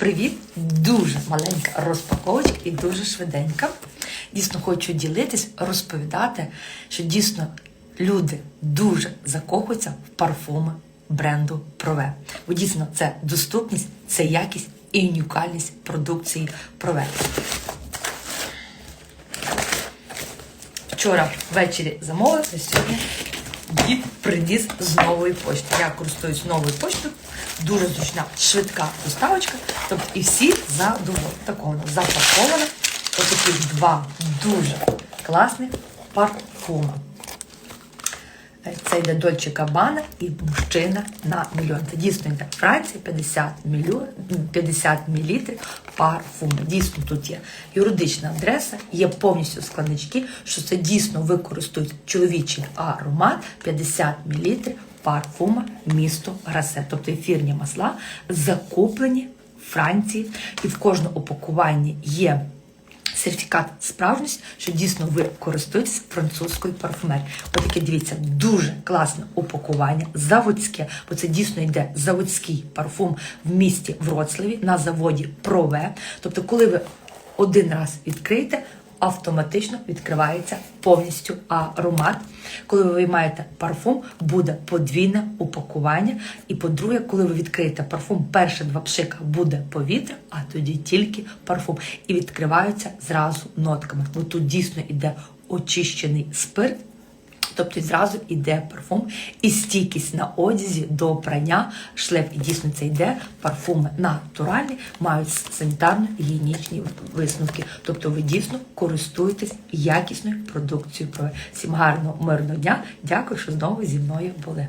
Привіт! Дуже маленька розпаковочка і дуже швиденька. Дійсно хочу ділитись, розповідати, що дійсно люди дуже закохуються в парфуми бренду Прове. Бо дійсно це доступність, це якість і унікальність продукції Прове. Вчора ввечері замовили, сьогодні дід приніс з нової почти. Я користуюсь новою поштою, дуже зручна, швидка доставочка. Тобто і всі задоволені. Так воно запаковано. Отакі два дуже класних парфуми. Це йде Дольче Кабана і мужчина на мільйон. Це дійсно йде Франція 50 мільйон, 50 мл парфуму. Дійсно тут є юридична адреса, є повністю складнички, що це дійсно використовують чоловічий аромат 50 мл парфума місто Грасе. Тобто ефірні масла закуплені в Франції, і в кожному упакуванні є сертифікат справжність, що дійсно ви користуєтесь французькою парфумерією. Отаке, дивіться, дуже класне упакування, заводське, бо це дійсно йде заводський парфум в місті Вроцлаві на заводі Прове. Тобто, коли ви один раз відкриєте, автоматично відкривається повністю аромат. Коли ви виймаєте парфум, буде подвійне упакування. І по-друге, коли ви відкриєте парфум, перші два пшика буде повітря, а тоді тільки парфум. І відкриваються зразу нотками. Бо тут дійсно йде очищений спирт. Тобто зразу йде парфум і стійкість на одязі до прання, шлейф і дійсно це йде. Парфуми натуральні, мають санітарно-гігієнічні висновки. Тобто ви дійсно користуєтесь якісною продукцією. Всім гарного мирного дня. Дякую, що знову зі мною були.